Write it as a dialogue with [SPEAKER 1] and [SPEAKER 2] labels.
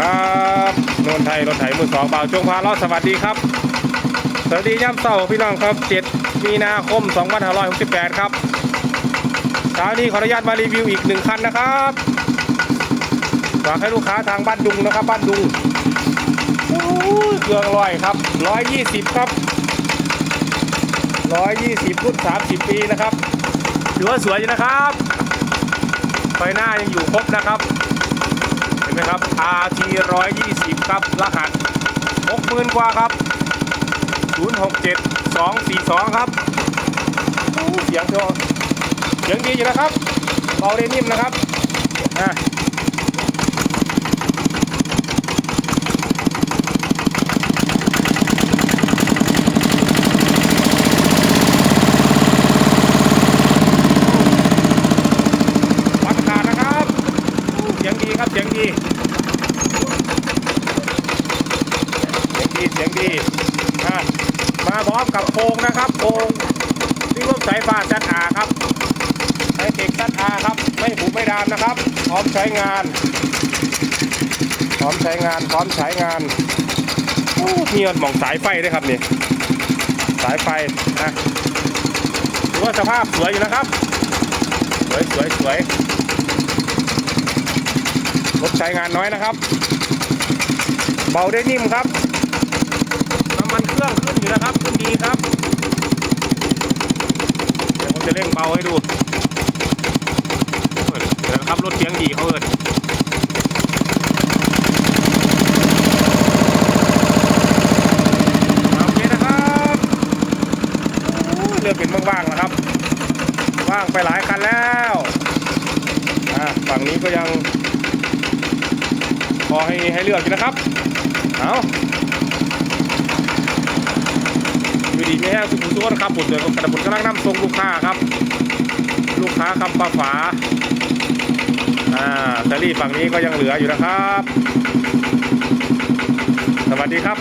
[SPEAKER 1] ครับนนทไทยรถไถมือสองเบาจงพาเราะสวัสดีครับ สวัสดีย่ำเสาร์พี่น้องครับ 7 มีนาคม 2568 ครับเช้านี้ขออนุญาตมารีวิวอีกหนึ่งคันนะครับฝากให้ลูกค้าทางบ้านดุงนะครับ บ้านดุงเครื่องลอยครับ 120 ครับ 120รุ่น30 ปีนะครับถือว่าสวยนะครับไฟหน้ายังอยู่ครบนะครับ นะครับ RT 120ครับ รหัส60,000กว่าครับ 067 242 ครับโอ้เสียงเธอเสียงดีอยู่นะครับเบาได้นิ่มนะครับอะวัดขาดนะครับ เสียงดีครับ เสียงดี เสี ยงดีเสียงดีมาพร้อมกับโครงนะครับโครงที่ร่วมสายฟ้าชัดอาครับใช้เด็กชัดอาครับ ไม่ผูไม่ดามนะครับ พร้อมใช้งาน พร้อมใช้งาน พร้อมใช้งานโอ้มีหมองสายไฟด้วยครับนี่สายไฟอะถือว่าสภาพสวยอยู่นะครับ สวยสวยสวยรถใช้งานน้อยนะครับ เบาได้นิ่มครับ รื่องขึ้นอยู่นะครับ ขึ้นดีครับ เดี๋ยวผมจะเร่งเบาให้ดูเดี๋ยวนะครับรถเสียงดีเขาเอินโอเคนะครับโอ้ยเรือเป็นว่างๆนะครับ ว่างไปหลายคันแล้วฝั่งนี้ก็ยังพอให้ให้เลือกอยู่นะครับ เอาอยู่ ดีไม่แห้งสุขุมสุขนะครับผมเดี๋ยวกระปุกกำลังนำส่งลูกค้าครับ ลูกค้าคำปลาฝาอ่าแต่รี่ฝั่งนี้ก็ยังเหลืออยู่นะครับ สวัสดีครับ